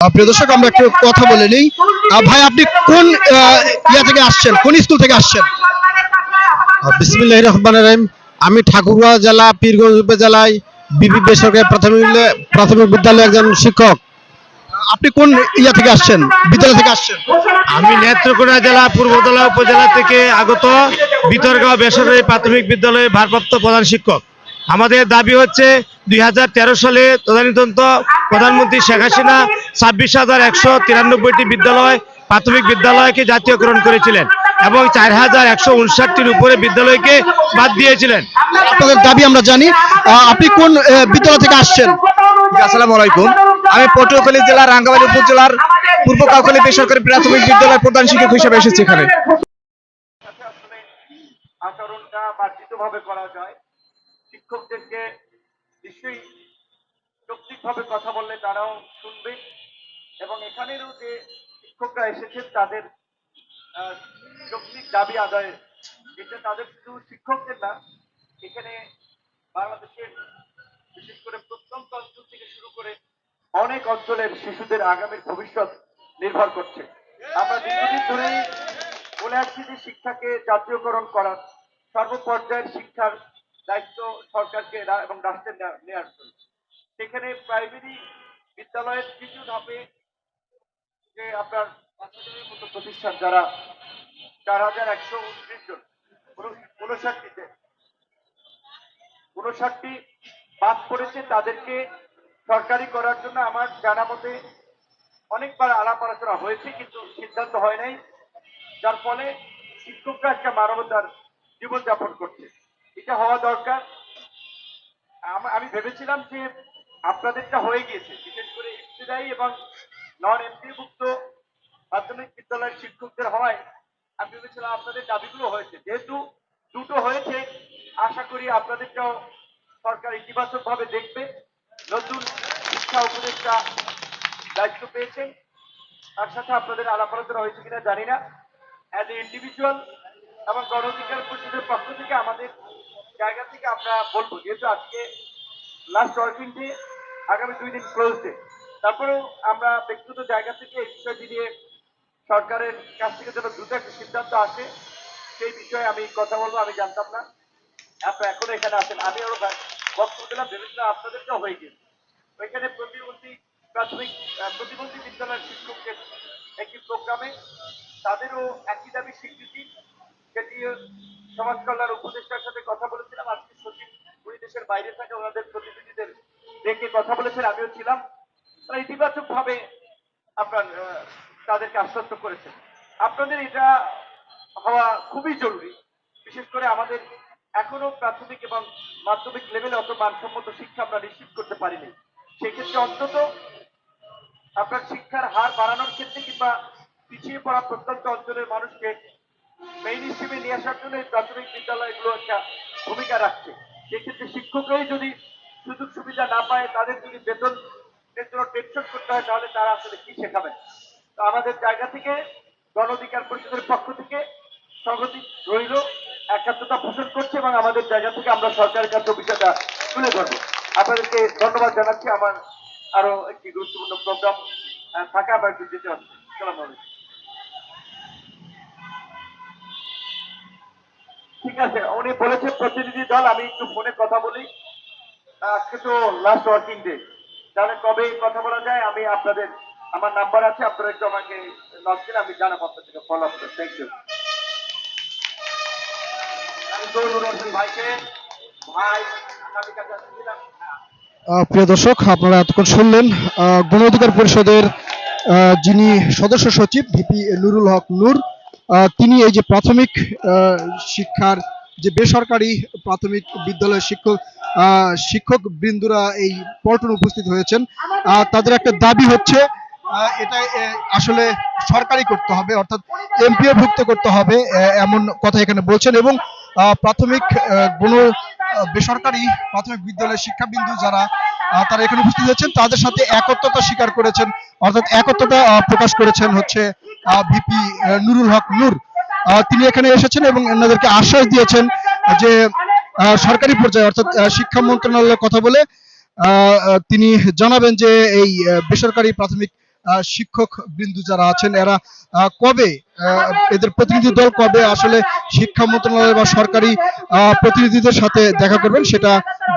প্রিয় দর্শক আমরা একটু কথা বলে নিই। ভাই আপনি কোন ইয়া থেকে আসছেন? কোন স্কুল থেকে আসছেন? বিসমিল্লাহ রহমান রহিম। আমি ঠাকুরগাঁও জেলা পীরগঞ্জ উপজেলায় বিবি বেসরকারি প্রাথমিক প্রাথমিক বিদ্যালয়ে একজন শিক্ষক। আপনি কোন ইয়া থেকে আসছেন? বিদ্যালয় থেকে আসছেন? আমি নেত্রকোনা জেলা পূর্বতলা উপজেলা থেকে আগত বিতর্গাঁও বেসরকারি প্রাথমিক বিদ্যালয়ে ভারপ্রাপ্ত প্রধান শিক্ষক। আমাদের দাবি হচ্ছে দুই হাজার তেরো সালে তদানীতন্ত প্রধানমন্ত্রী শেখ হাসিনা ছাব্বিশ হাজার একশো তিরানব্বইটি বিদ্যালয় প্রাথমিক বিদ্যালয়কে জাতীয়করণ করেছিলেন এবং চার হাজার একশো উনষাটটির উপরে বিদ্যালয়কে বাদ দিয়েছিলেন। আপনাদের দাবি আমরা জানি। আহ, আপনি কোন বিদ্যালয় থেকে আসছেন? আসসালামু আলাইকুম। আমি পটুয়াখালী জেলার রাঙ্গামাটি উপজেলার পূর্ব কাউখালী বেসরকারি প্রাথমিক বিদ্যালয়ের প্রধান শিক্ষক হিসেবে এসেছি এখানে। আচরণটা মার্জিতভাবে করা যায়। শিক্ষকদেরকে নিশ্চয়ই যৌক্তিকভাবে কথা বললে তারাও শুনবে। এবং এখানেরও যে শিক্ষকরা এসেছেন, তাদের যৌক্তিক দাবি আদায়, এটা তাদের শুধু শিক্ষকদের না, এখানে বাংলাদেশের বিশেষ করে প্রত্যন্ত অঞ্চল থেকে শুরু করে অনেক অঞ্চলের শিশুদের আগামীর ভবিষ্যৎ নির্ভর করছে। আমরা দীর্ঘদিন ধরেই বলে আসছি যে শিক্ষাকে জাতীয়করণ করার সর্বপর্যায়ের শিক্ষার দায়িত্ব সরকারকে এবং রাষ্ট্রের নেওয়ার জন্য। সেখানে প্রাইমারি বিদ্যালয়ের তৃতীয় ধাপে যে আপনার পাঁচ হাজারের মতো প্রতিষ্ঠান যারা চার হাজার একশো উনত্রিশ জন। উনষাটটিতে উনষাটটি বাদ পড়েছে, তাদেরকে সরকারি করার জন্য আমার জানা মতে অনেকবার আলাপ আলোচনা হয়েছে, কিন্তু সিদ্ধান্ত হয় নাই। যার ফলে শিক্ষকরা একটা মানবতার জীবনযাপন করছে। এটা হওয়া দরকার। আমি ভেবেছিলাম যে আপনাদেরটা হয়ে গিয়েছে, বিশেষ করে ইবতদায়ী এবং নন এমপিভুক্ত মাধ্যমিক বিদ্যালয়ের শিক্ষকদের হয় আমি ভেবেছিলাম আপনাদের দাবিগুলো হয়েছে। যেহেতু দুটো হয়েছে, আশা করি আপনাদেরটাও সরকার ইতিবাচক ভাবে দেখবে। নতুন শিক্ষা উপদেষ্টা দায়িত্ব পেয়েছেন তার সাথে আপনাদের আলাপ আলোচনা হয়েছে কিনা জানি না। অ্যাজ এ ইন্ডিভিজুয়াল এবং গণ অধিকার পরিষদের পক্ষ থেকে আমাদের জায়গা থেকে আমরা বলব, যেহেতু আজকে লাস্ট ওয়ার্কিং ডে আগামী দুই দিন ক্লোজ ডে তারপরেও আমরা ব্যক্তিগত জায়গা থেকে এই বিষয়টি নিয়ে সরকারের কাছ থেকে যেন দ্রুত একটা সিদ্ধান্ত আসে, সেই বিষয়ে আমি কথা বলব, আমি জানতাম না। আপনারা এখন এখানে আছেন। আমি আরও বক্তব্য দিলাম, ভেবেছিলাম আপনাদেরটাও হয়ে গেছে ওইখানে প্রতিবন্ধী প্রাথমিক প্রতিবন্ধী বিদ্যালয়ের শিক্ষকদের একটি প্রোগ্রামে তাদেরও একই দাবি স্বীকৃতি, সেটি সমাজ কল্যাণ উপদেষ্টার সাথে কথা বলেছিলাম। আজকে সচিব উনি দেশের বাইরে থাকে, ওনাদের প্রতিনিধিদের ডেকে কথা বলেছেন। আমিও আপনার তাদেরকে আশ্বস্ত করেছেন। আপনাদের এটা হওয়া খুবই জরুরি। বিশেষ করে আমাদের এখনও প্রাথমিক এবং মাধ্যমিক লেভেলে অত মানসম্মত শিক্ষা আমরা নিশ্চিত করতে পারিনি। সেক্ষেত্রে অন্তত আপনার শিক্ষার হার বাড়ানোর ক্ষেত্রে কিংবা পিছিয়ে পড়া প্রত্যন্ত অঞ্চলের মানুষকে মেইন হিসেবে নিয়ে আসার জন্য এই প্রাথমিক বিদ্যালয়গুলো একটা ভূমিকা রাখছে। সেক্ষেত্রে শিক্ষকরাই যদি সুযোগ সুবিধা না পায়, তাদের যদি বেতন জন্য টেনশন করতে হয়, তাহলে তারা আসলে কি শেখাবেন তো আমাদের জায়গা থেকে গণ অধিকার পরিষদের পক্ষ থেকে স্বাগতিক রইল, একাত্মতা পোষণ করছে এবং আমাদের জায়গা থেকে আমরা সরকারের কাছে বিষয়টা তুলে ধরবো। আপনাদেরকে ধন্যবাদ জানাচ্ছি। আমার আরও একটি গুরুত্বপূর্ণ প্রোগ্রাম থাকা আমার একটু যেতে সালাম আলাইকুম। ঠিক আছে, উনি বলেছেন প্রতিনিধি দল, আমি একটু ফোনে কথা বলি। আজকে তো লাস্ট ওয়ার্কিং ডে তাহলে কবে কথা বলা যায়? আমি আপনাদের, আমার নাম্বার আছে, আপনারা একটু আমাকে নক দিলে আমি জানাব আপনাদেরকে ফলো আপ থ্যাংক ইউ ভাইকে, ভাই প্রিয় দর্শক, আপনারা এতক্ষণ শুনলেন গণ অধিকার পরিষদের যিনি সদস্য সচিব, ভিপি নুরুল হক নূর তিনি এই যে প্রাথমিক শিক্ষার যে বেসরকারি প্রাথমিক বিদ্যালয়ের শিক্ষক শিক্ষক বৃন্দুরা এই পল্টনে উপস্থিত হয়েছেন। তাদের একটা দাবি হচ্ছে এটা আসলে সরকারি করতে হবে অর্থাৎ এমপিও ভুক্ত করতে হবে এমন কথা এখানে বলছেন এবং প্রাথমিক আহ, বেসরকারি প্রাথমিক বিদ্যালয়ের শিক্ষাবিন্দু যারা তারা এখানে উপস্থিত হয়েছেন তাদের সাথে একত্রতা স্বীকার করেছেন অর্থাৎ একত্রতা প্রকাশ করেছেন হচ্ছে ভিপি নুরুল হক নূর। তিনি এখানে এসেছেন এবং এনাদেরকে আশ্বাস দিয়েছেন যে সরকারি পর্যায়ে অর্থাৎ শিক্ষা মন্ত্রণালয়ের কথা বলে তিনি জানাবেন যে এই বেসরকারি প্রাথমিক শিক্ষক বিন্দু যারা আছেন এরা কবে এদের প্রতিনিধি দল কবে আসলে শিক্ষা মন্ত্রণালয় বা সরকারি প্রতিনিধিদের সাথে দেখা করবেন সেটা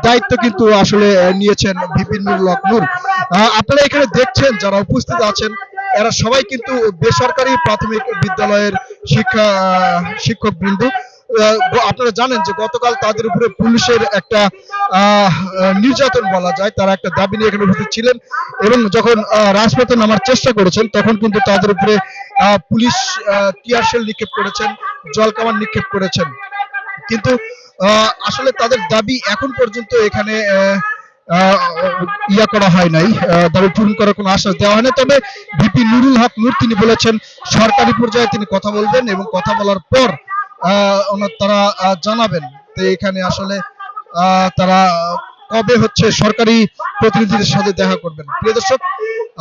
দায়িত্ব কিন্তু আসলে নিয়েছেন ভিপি নুরুল হক নূর। আহ, আপনারা এখানে দেখছেন যারা উপস্থিত আছেন এরা সবাই কিন্তু বেসরকারি প্রাথমিক বিদ্যালয়ের শিক্ষা শিক্ষক বিন্দু। আপনারা জানেন যে গতকাল তাদের উপরে পুলিশের একটা নির্যাতন বলা যায়, তারা একটা দাবি নিয়ে এখানে উপস্থিত ছিলেন এবং যখন রাজপথে নামার চেষ্টা করেছেন, তখন কিন্তু তাদের উপরে পুলিশ টিয়ার শেল নিক্ষেপ করেছেন জলকামান নিক্ষেপ করেছেন। কিন্তু আসলে তাদের দাবি এখন পর্যন্ত এখানে ইয়া করা হয় নাই দাবি পূরণ করার কোনো আশ্বাস দেওয়া হয় না তবে ভিপি নুরুল হক নূর তিনি বলেছেন, সরকারি পর্যায়ে তিনি কথা বলবেন এবং কথা বলার পর তারা জানাবেন তো এখানে আসলে তারা কবে হচ্ছে সরকারি প্রতিনিধিদের সাথে দেখা করবেন। প্রিয় দর্শক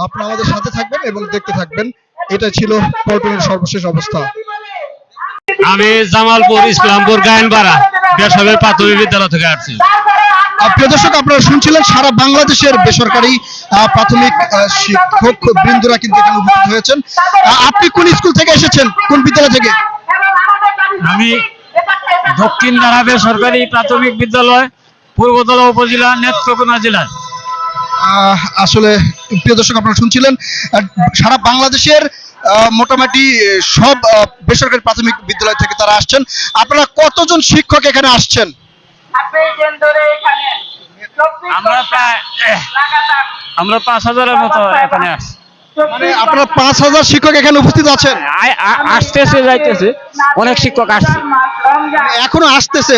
আপনারা আমাদের সাথে থাকবেন এবং দেখতে থাকবেন। এটা ছিল পল্টনের সর্বশেষ অবস্থা। আমি জামালপুর ইসলামপুর গায়নপাড়া বেসরকারি প্রাথমিক বিদ্যালয় থেকে আসছি। প্রিয় দর্শক আপনারা শুনছিলেন সারা বাংলাদেশের বেসরকারি প্রাথমিক শিক্ষক বৃন্দরা কিন্তু এখানে উপস্থিত হয়েছেন। আপনি কোন স্কুল থেকে এসেছেন? কোন বিদ্যালয় থেকে? আমি দক্ষিণ ধারা সরকারি প্রাথমিক বিদ্যালয় পূর্বতলা উপজেলা নেত্রকোনা জেলা আসলে প্রিয় দর্শক আপনারা শুনছিলেন সারা বাংলাদেশের মোটামুটি সব বেসরকারি প্রাথমিক বিদ্যালয় থেকে তারা আসছেন। আপনারা কতজন শিক্ষক এখানে আসছেন? আমরা প্রায় আমরা পাঁচ হাজারের মতো এখানে আসছি। মানে আপনারা পাঁচ হাজার শিক্ষক এখানে উপস্থিত আছেন? আসতেছে যাইতেছে। অনেক শিক্ষক আসছে। এখনও আসতেছে।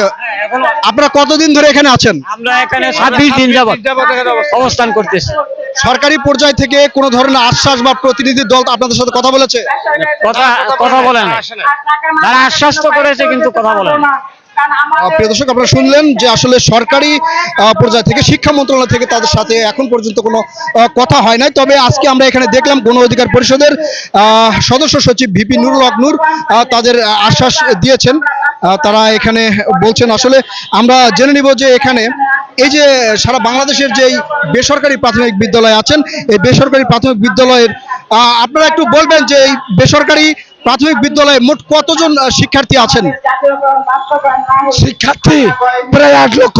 আপনারা কতদিন ধরে এখানে আছেন? আমরা এখানে ছাব্বিশ দিন যাবত অবস্থান করতেছি। সরকারি পর্যায় থেকে কোনো ধরনের আশ্বাস বা প্রতিনিধি দল আপনাদের সাথে কথা বলেছে? কথা কথা বলেন তারা আশ্বাস তো করেছে কিন্তু কথা বলেন প্রিয় দর্শক, আপনারা শুনলেন যে আসলে সরকারি পর্যায় থেকে শিক্ষা মন্ত্রণালয় থেকে তাদের সাথে এখন পর্যন্ত কোনো কথা হয় নাই। তবে আজকে আমরা এখানে দেখলাম গণ অধিকার পরিষদের সদস্য সচিব ভিপি নুরুল হক নূর তাদের আশ্বাস দিয়েছেন। তারা এখানে বলছেন আসলে আমরা জেনে নিব যে এখানে এই যে সারা বাংলাদেশের যে বেসরকারি প্রাথমিক বিদ্যালয় আছেন, এই বেসরকারি প্রাথমিক বিদ্যালয়ের আপনারা একটু বলবেন যে এই বেসরকারি প্রাথমিক বিদ্যালয়ে মোট কতজন শিক্ষার্থী আছেন? শিক্ষার্থী প্রায় আট লক্ষ।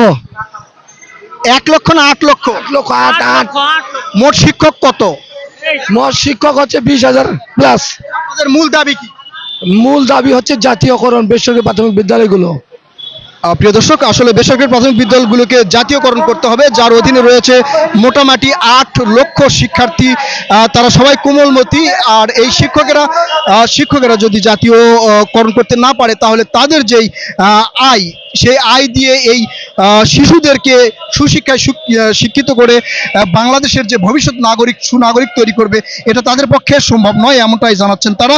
এক লক্ষ না আট লক্ষ? লক্ষ আট আট মোট শিক্ষক কত? মোট শিক্ষক হচ্ছে বিশ হাজার প্লাস। মূল দাবি কি? মূল দাবি হচ্ছে জাতীয়করণ বেসরকারি প্রাথমিক বিদ্যালয়গুলো। প্রিয় দর্শক, আসলে বেসরকারি প্রাথমিক বিদ্যালয়গুলোকে জাতীয়করণ করতে হবে। যার অধীনে রয়েছে মোটামুটি আট লক্ষ শিক্ষার্থী তারা সবাই কোমলমতি। আর এই শিক্ষকেরা শিক্ষকেরা যদি জাতীয়করণ করতে না পারে, তাহলে তাদের যেই আয় সেই আয় দিয়ে এই শিশুদেরকে সুশিক্ষায় শিক্ষিত করে বাংলাদেশের যে ভবিষ্যৎ নাগরিক সুনাগরিক তৈরি করবে এটা তাদের পক্ষে সম্ভব নয় এমনটাই জানাচ্ছেন তারা।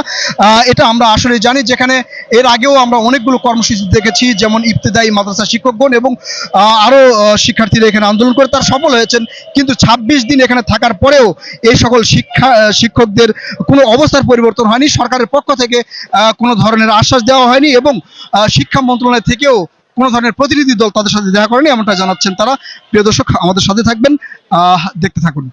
এটা আমরা আসলে জানি যেখানে এর আগেও আমরা অনেকগুলো কর্মসূচি দেখেছি যেমন ইবতেদায়ী মাদ্রাসা শিক্ষকগণ এবং আহ, আরও শিক্ষার্থীরা এখানে আন্দোলন করে তার সফল হয়েছেন। কিন্তু ২৬ দিন এখানে থাকার পরেও এই সকল শিক্ষা শিক্ষকদের কোনো অবস্থার পরিবর্তন হয়নি। সরকারের পক্ষ থেকে কোনো ধরনের আশ্বাস দেওয়া হয়নি এবং শিক্ষা মন্ত্রণালয় থেকেও কোনো ধরনের প্রতিনিধি দল তাদের সাথে দেখা করেনি, এমনটা জানাচ্ছেন তারা। প্রিয় দর্শক, আমাদের সাথে থাকবেন। দেখতে থাকুন।